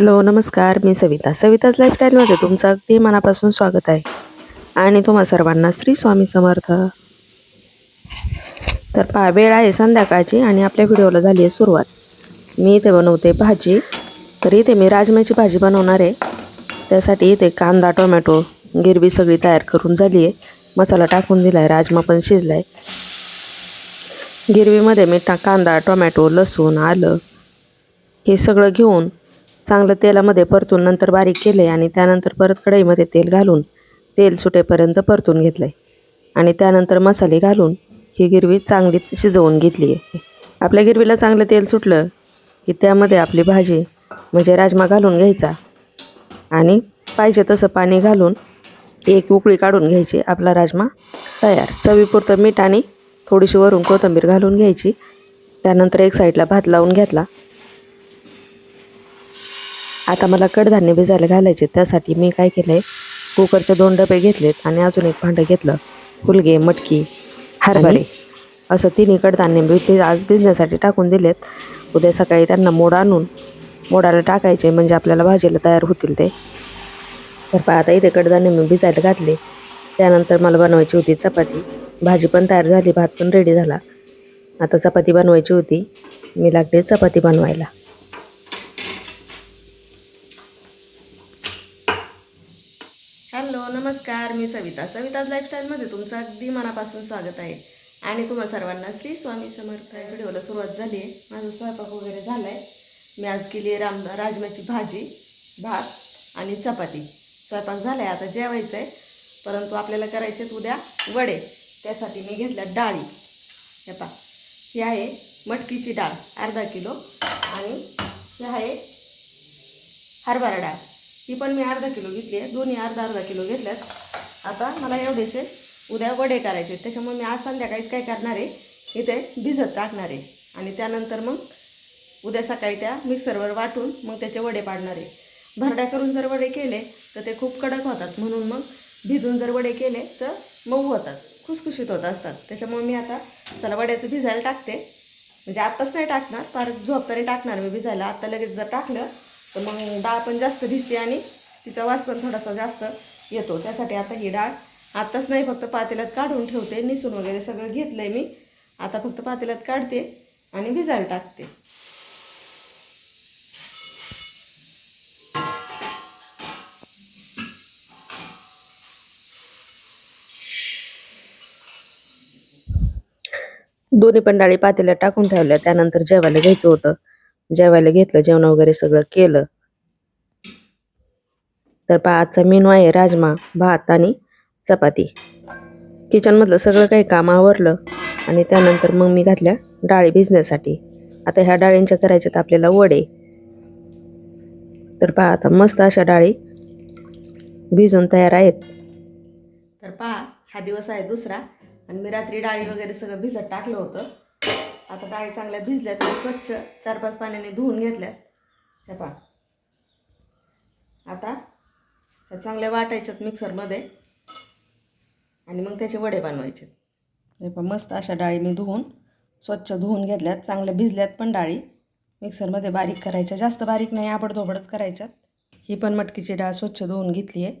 Hello नमस्कार मी सविता. सविताज लाईफस्टाईलमध्ये तुमचं अगदी मनापासून स्वागत आहे. आणि तुम्हा सर्वांना श्री स्वामी समर्थ. तर पहा वेळ आहे संध्याकाळची आणि आपल्या व्हिडिओला झाली आहे सुरुवात. मी इथे बनवते भाजी. तर इथे मी राजम्याची भाजी बनवणार आहे. त्यासाठी इथे कांदा टोमॅटो गिरवी सगळी तयार करून झाली आहे. मसाला टाकून दिला आहे राजमा पण शिजला आहे गिरवीमध्ये मी टा कांदा टोमॅटो लसूण आलं हे सगळं घेऊन चांगलं तेलामध्ये परतून नंतर बारीक केलं आहे आणि त्यानंतर परत कढईमध्ये तेल घालून तेल सुटेपर्यंत परतून घेतलं आहे आणि त्यानंतर मसाले घालून ही गिरवी चांगली शिजवून घेतली आहे. आपल्या गिरवीला चांगलं तेल सुटलं की त्यामध्ये आपली भाजी म्हणजे राजमा घालून घ्यायचा आणि पाहिजे तसं पाणी घालून एक उकळी काढून घ्यायची. आपला राजमा तयार. चवीपुरतं मीठ आणि थोडीशी वरून कोथिंबीर घालून घ्यायची. त्यानंतर एक साईडला भात लावून घेतला. आता मला कडधान्य भिजायला घालायचे त्यासाठी मी काय केलं आहे कुकरचे दोन डबे घेतलेत आणि अजून एक भांडं घेतलं. फुलगे मटकी हरभरे. असं तिन्ही कडधान्य मी आज भिजण्यासाठी टाकून दिलेत. उद्या सकाळी त्यांना मोड आणून मोडाला टाकायचे म्हणजे आपल्याला भाजीला तयार होतील ते. तर पहा आता इथे कडधान्य मी भिजायला घातले. त्यानंतर मला बनवायची होती चपाती. भाजी पण तयार झाली भात पण रेडी झाला. आता चपाती बनवायची होती. मी लागले चपाती बनवायला हॅलो नमस्कार मी सविता. सविताज लाईफस्टाईलमध्ये तुमचं अगदी मनापासून स्वागत आहे. आणि तुम्हा सर्वांना श्री स्वामी समर्थ व्हिडिओला सुरुवात झाली आहे. माझा स्वयंपाक वगैरे झाला आहे मी आज केली आहे राम राजम्याची भाजी भात आणि चपाती. स्वयंपाक झाला आहे आता जेवायचं आहे परंतु आपल्याला करायचे आहेत उद्या वडे. त्यासाठी मी घेतल्या डाळी. हे पा ही आहे मटकीची डाळ अर्धा किलो. आणि ही आहे हरभरा डाळ. ही पण मी अर्धा किलो घेतली आहे. दोन्ही अर्धा अर्धा किलो घेतल्यात. आता मला एवढेचे उद्या वडे करायचे. त्याच्यामुळे मी आज संध्याकाळीच काय करणार आहे? इथे भिजत टाकणार आहे. आणि त्यानंतर मग उद्या सकाळी त्या मिक्सरवर वाटून मग त्याचे वडे पाडणार आहे. भरड्या करून जर वडे केले तर ते खूप कडक होतात. म्हणून मग भिजून जर वडे केले तर मऊ होतात. खुसखुशीत होत असतात. त्याच्यामुळे मी आता चला वड्याचं भिजायला टाकते. म्हणजे आत्ताच नाही टाकणार फार झोपताना टाकणार मी भिजायला. आत्ता लगेच जर टाकलं तर मग डाळ पण जास्त भिजते आणि तिचा वास पण थोडासा जास्त येतो. त्यासाठी आता ही डाळ आत्ताच नाही फक्त पातेल्यात काढून ठेवते. निसून वगैरे सगळं घेतलं आहे मी. आता फक्त पातेल्यात काढते आणि भिजायला टाकते. दोन्ही पण डाळी पातेल्यात टाकून ठेवल्या. त्यानंतर जेवायला घ्यायचं होतं. जेवायला घेतलं जेवण वगैरे सगळं केलं. तर पहा आजचा मेनू आहे राजमा भात आणि चपाती. किचनमधलं सगळं काही काम आवरलं आणि त्यानंतर मग मी घातल्या डाळी भिजण्यासाठी. आता ह्या डाळींच्या करायच्यात आपल्याला वडे. तर पहा आता मस्त अशा डाळी भिजून तयार आहेत. तर पहा हा दिवस आहे दुसरा आणि मी रात्री डाळी वगैरे सगळं भिजत टाकलं होतं. आता डाळी चांगल्या भिजल्यात आणि स्वच्छ चार पाच पाण्याने धुवून घेतल्यात. हे पहा. आता ह्या चांगल्या वाटायच्यात मिक्सरमध्ये आणि मग त्याचे वडे बनवायचे. हे पहा मस्त अशा डाळी मी धुवून स्वच्छ धुवून घेतल्यात. चांगल्या भिजल्यात पण डाळी. मिक्सरमध्ये बारीक करायच्या. जास्त बारीक नाही आबडधोबडच करायच्यात. ही पण मटकीची डाळ स्वच्छ धुवून घेतली आहे.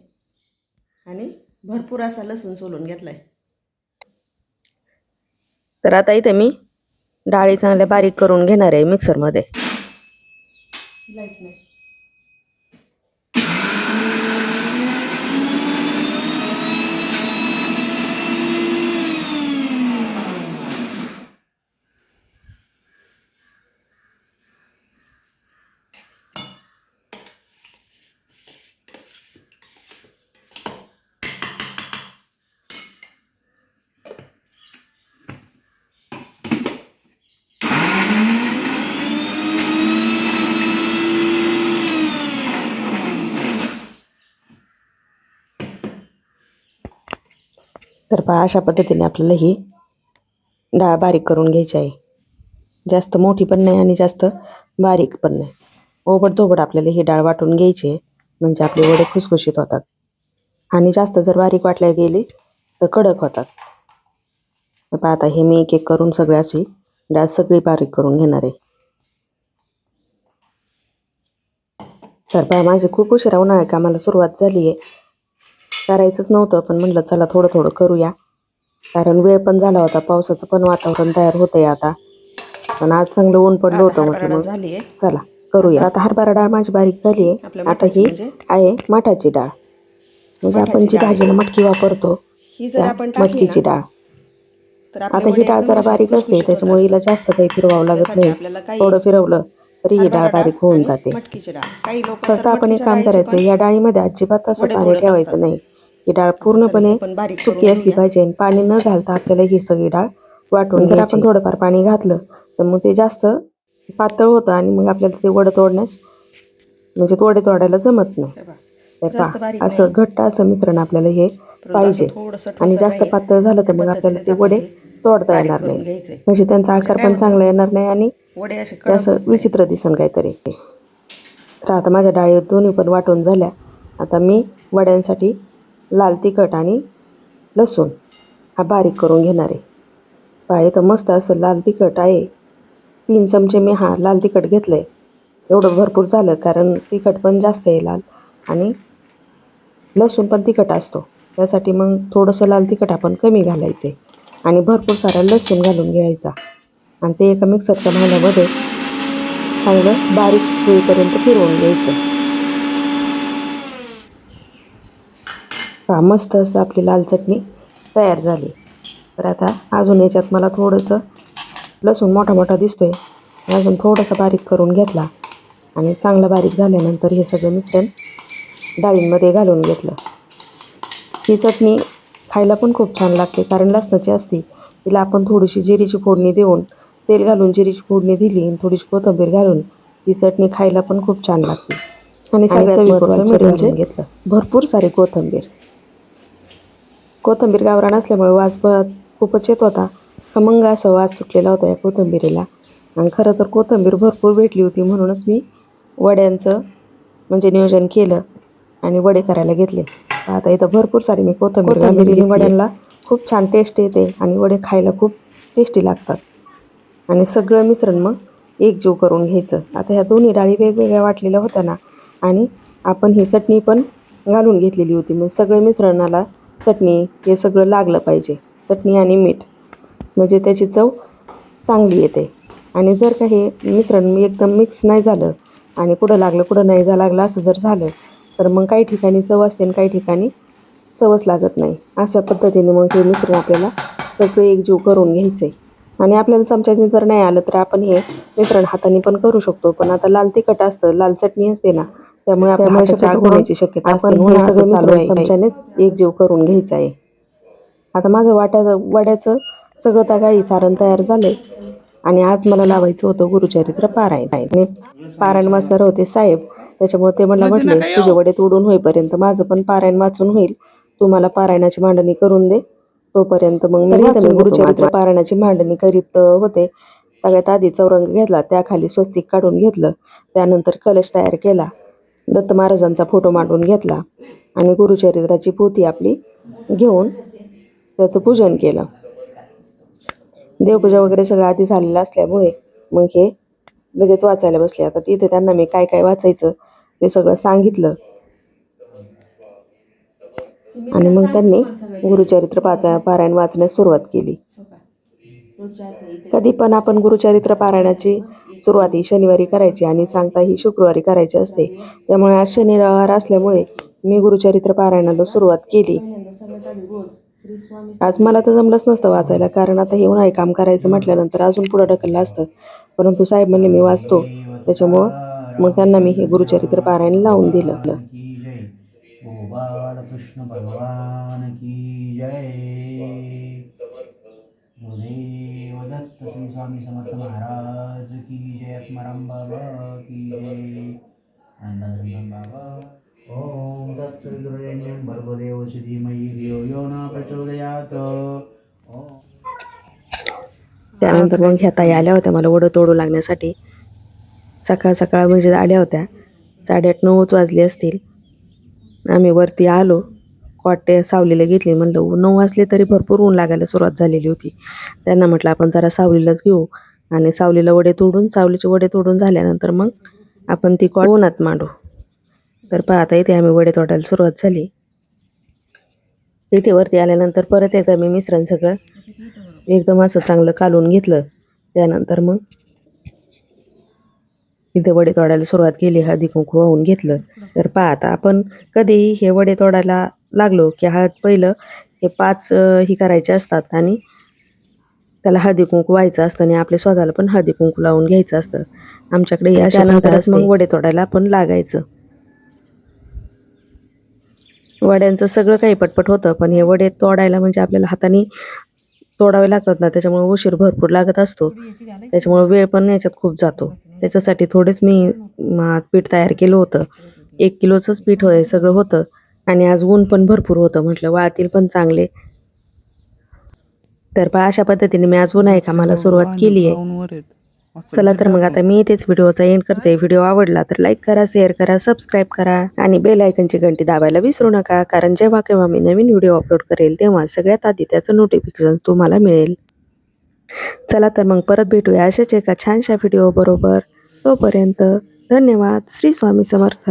आणि भरपूर असा लसूण सोलून घेतला आहे तर आता इथे मी डाळी चांगल्या बारीक करून घेणार आहे मिक्सरमध्ये. पहा अशा पद्धतीने आपल्याला ही डाळ बारीक करून घ्यायची आहे. जास्त मोठी पण नाही आणि जास्त बारीक पण नाही. ओबड धोबड आपल्याला ही डाळ वाटून घ्यायची आहे. म्हणजे आपले वडे खुसखुशीत होतात. आणि जास्त जर बारीक वाटल्या गेली तर कडक होतात. तर पहा आता हे मी एक एक करून सगळ्याशी डाळ सगळी बारीक करून घेणार आहे. तर पहा माझी खूप उशिरा उन्हाळ्या कामाला सुरुवात झाली आहे. करायचंच नव्हतं पण म्हटलं चला थोडं थोडं करूया. कारण वेळ पण झाला होता पावसाचं पण वातावरण तयार होतंय आता. पण आज चांगलं ऊन पडलं होतं म्हटलं मग झाली आहे चला करूया. आता हरभरा डाळ माझी बारीक झाली आहे आपल्या आता मठाची ही म्हणजे? आहे मठाची डाळ. म्हणजे आपण जी भाजीला मटकी वापरतो ही जर त्या आपण टाकली मटकीची ना, डाळ. तर आपले आता ही वडे डाळ एकदम जरा बारीक असते त्याच्यामुळे. हिला जास्त काही फिरवावं लागत त्यासाठी नाही. काही थोडं फिरवलं तरी ही डाळ बारीक होऊन आणि जाते. मटकीची डाळ. काही लोक फक्त आपण एक काम करायचं या डाळीमध्ये अजिबात असं वडे पाणी ठेवायचं असतात. नाही. ही डाळ पूर्णपणे सुकी असली. पाहिजे आणि पाणी न घालता आपल्याला ही सगळी डाळ वाटून जर आपण थोडंफार पाणी घातलं तर मग ते जास्त पातळ होतं आणि मग आपल्याला ते वडं तोडण्यास म्हणजे वडे तोडायला जमत नाही. तर असं घट्ट असं मिश्रण आपल्याला हे पाहिजे आणि जास्त. पातळ झालं तर मग आपल्याला ते वडे तोडता येणार नाही. म्हणजे त्यांचा आकार पण? चांगला येणार नाही आणि असे ते. विचित्र दिसन काहीतरी तर आता माझ्या डाळी दोन्ही पण वाटून झाल्या आता मी वड्यांसाठी लाल तिखट आणि लसूण हा बारीक करून घेणार आहे. पहा इथं मस्त असं लाल तिखट आहे. तीन चमचे मी हा लाल तिखट घेतलं आहे एवढं भरपूर झालं कारण तिखट पण जास्त आहे लाल आणि लसूण पण तिखट असतो. त्यासाठी मग थोडंसं लाल तिखट आपण कमी घालायचं आहे आणि भरपूर सारा लसूण घालून घ्यायचा. आणि ते एका मिक्सरच्या भांड्यामध्ये चांगलं बारीक होईपर्यंत फिरवून घ्यायचं. पहा मस्त असं आपली लाल चटणी तयार झाली. तर आता अजून याच्यात मला थोडंसं लसूण मोठा मोठा दिसतोय. अजून थोडंसं बारीक करून घेतला आणि चांगलं बारीक झाल्यानंतर हे सगळं मिश्रण डाळींमध्ये घालून घेतलं. ही चटणी खायला पण खूप छान लागते कारण लसणाची असते. तिला आपण थोडीशी जिरीची फोडणी देऊन तेल घालून जिरीची फोडणी दिली आणि थोडीशी कोथिंबीर घालून ही चटणी खायला पण खूप छान लागते. आणि सगळ्यात महत्त्वाचं म्हणजे घेतलं. भरपूर सारी कोथिंबीर. कोथिंबीर गावरान असल्यामुळे वास खूपच येत होता. खमंग असा वास सुटलेला होता या कोथिंबीरीला. आणि खरं तर कोथिंबीर भरपूर भेटली होती म्हणूनच मी वड्यांचं म्हणजे नियोजन केलं आणि वडे करायला घेतले. आता इथं भरपूर सारी मी कोथिंबीर कोथिंबीर वड्यांना खूप छान टेस्ट येते आणि वडे खायला खूप टेस्टी लागतात. आणि सगळं मिश्रण मग एकजीव करून घ्यायचं. आता ह्या दोन्ही डाळी वेगवेगळ्या वाटलेल्या होत्या ना. आणि आपण ही चटणी पण घालून घेतलेली होती. मग सगळं मिश्रणाला चटणी हे सगळं लागलं पाहिजे. चटणी आणि मीठ. म्हणजे त्याची चव चांगली येते. आणि जर का हे मिश्रण एकदम मिक्स नाही झालं आणि कुठं लागलं कुठं नाही जा लागलं असं जर झालं तर मग काही ठिकाणी चव असते आणि काही ठिकाणी चवच लागत नाही. अशा पद्धतीने मग हे मिश्रण आपल्याला सगळं एकजीव करून घ्यायचं आहे आणि आपल्याला चमच्याने जर नाही आलं तर आपण हे मिश्रण हाताने पण करू शकतो. पण आता लाल तिखट असतं लाल चटणी असते ना त्यामुळे आपल्या शक्यता होण्याची शक्यता आपण हे सगळं मिश्रण चमच्यानेच एकजीव करून घ्यायचं आहे. आता माझं वाट्याचं वड्याचं सगळं त्या गाई सारण तयार झालंय. आणि आज मला लावायचं होतं गुरुचरित्र पारायण. आणि पारायण वाचणार होते साहेब. त्याच्यामुळे ते मला म्हटले तुझे वडे तोडून होईपर्यंत माझं पण पारायण वाचून होईल. तू मला पारायणाची मांडणी करून दे. तोपर्यंत मग मी गुरुचरित्र पारायणाची मांडणी करीत होते. सगळ्यात आधी चौरंग घेतला त्याखाली स्वस्तिक काढून घेतलं. त्यानंतर कलश तयार केला. दत्त महाराजांचा फोटो मांडून घेतला आणि गुरुचरित्राची पोथी आपली घेऊन त्याचं पूजन केलं. देवपूजा वगैरे सगळं आधी झालेलं असल्यामुळे मग हे लगेच वाचायला बसले. आता तिथे त्यांना मी काय काय वाचायचं ते सगळं सांगितलं. आणि मग त्यांनी गुरुचरित्र पाचा पारायण वाचण्यास सुरुवात केली. कधी पण आपण गुरुचरित्र पारायणाची सुरुवात ही शनिवारी करायची आणि सांगता ही शुक्रवारी करायची असते. त्यामुळे आज शनिवार असल्यामुळे मी गुरुचरित्र पारायणाला सुरुवात केली. आज मला तर जमलंच नसतं वाचायला कारण आता हे उन्हाळी काम करायचं म्हटल्यानंतर अजून पुढं ढकललं असतं. परंतु साहेब म्हणले मी वाचतो. त्याच्यामुळं मग त्यांना मी हे गुरुचरित्र पारायण लावून दिलं. कृष्ण भगवान की जय. दत्त श्री स्वामी समर्थ महाराज की जय आत्माराम बाबा की जय आनंदानंद बाबा ओम तत्सवितुर्यण्यं भर्गदेवस्य धीमहि धियो यो न प्रचोदयात। त्यानंतर मग ह्या ताई आल्या होत्या मला ओढं तोडू लागण्यासाठी. सकाळ सकाळ म्हणजे आल्या होत्या. साडेआठ नऊच वाजले असतील. आम्ही वरती आलो. कॉटे सावलीला घेतली म्हणलं नऊ वाजले तरी भरपूर ऊन लागायला सुरुवात झालेली होती. त्यांना म्हटलं आपण जरा सावलीलाच घेऊ. आणि सावलीला वडे तोडून सावलीचे वडे तोडून झाल्यानंतर मग आपण ती कॉट उन्हात मांडू. तर पाहता इथे आम्ही वडे तोडायला सुरुवात झाली. इथे वरती आल्यानंतर परत एकदा मी मिश्रण सगळं एकदम असं चांगलं कालून घेतलं. त्यानंतर मग इथे वडे तोडायला सुरुवात केली हळदी कुंकू वाहून घेतलं. तर पाहता आपण कधीही हे वडे तोडायला लागलो की हळद पहिलं हे पाच ही करायचे असतात आणि त्याला हळदी कुंकू व्हायचं असतं आणि आपल्या स्वतःला पण हळदी कुंकू लावून घ्यायचं असतं. आमच्याकडे या त्यानंतरच मग वडे तोडायला आपण लागायचं. वड्यांचं सगळं काही पटपट होतं पण हे वडे तोडायला म्हणजे आपल्याला हाताने तोडावे लागतात ना त्याच्यामुळे उशीर भरपूर लागत असतो. त्याच्यामुळे वेळ पण याच्यात खूप जातो. त्याच्यासाठी थोडेच मी म, पीठ तयार केलं होतं. एक किलोचंच पीठ होय सगळं होतं. आणि आज ऊन पण भरपूर होतं म्हटलं वाळतील पण चांगले. तर पहा अशा पद्धतीने मी आज उन्हाळी कामाला सुरुवात केली आहे चला तर मग आता मी इथेच व्हिडिओचा एंड करते. व्हिडिओ आवडला तर लाईक करा शेअर करा सबस्क्राईब करा आणि बेल आयकनची घंटी दाबायला विसरू नका कारण जेव्हा केव्हा मी नवीन व्हिडिओ अपलोड करेल तेव्हा सगळ्यात आधी त्याचं नोटिफिकेशन तुम्हाला मिळेल. चला तर मग परत भेटूया अशाच एका छानशा व्हिडिओ बरोबर. तोपर्यंत धन्यवाद. श्री स्वामी समर्थ.